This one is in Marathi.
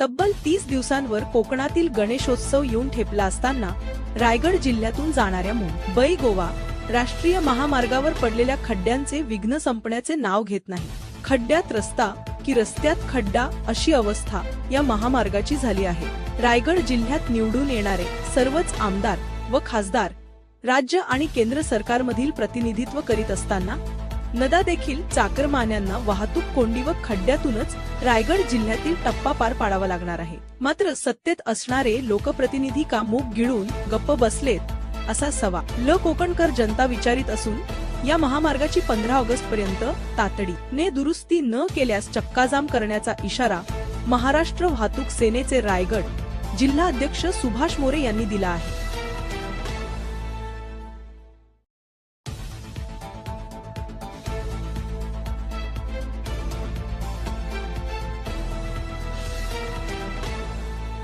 तब्बल तीस दिवसांवर कोकणातील गणेशोत्सव येऊन ठेपला असताना रायगड जिल्ह्यातून जाणाऱ्या मुंबई गोवा राष्ट्रीय महामार्गावर पडलेल्या खड्ड्यांचे विघ्न संपण्याचे नाव घेत नाही. खड्ड्यात रस्ता की रस्त्यात खड्डा अशी अवस्था या महामार्गाची झाली आहे. रायगड जिल्ह्यात निवडून येणारे सर्वच आमदार व खासदार राज्य आणि केंद्र सरकारमधील प्रतिनिधित्व करीत असताना नदा देखील चाकरमान्यांना वाहतूक कोंडी व खड्ड्यातूनच रायगड जिल्ह्यातील टप्पा पार पाडावा लागणार आहे. मात्र सत्तेत असणारे लोकप्रतिनिधी का मूग गिळून गप्प बसलेत असा सवा ल कोकणकर जनता विचारित असून या महामार्गाची पंधरा ऑगस्ट पर्यंत तातडीने दुरुस्ती न केल्यास चक्काजाम करण्याचा इशारा महाराष्ट्र वाहतूक सेनेचे रायगड जिल्हा अध्यक्ष सुभाष मोरे यांनी दिला आहे.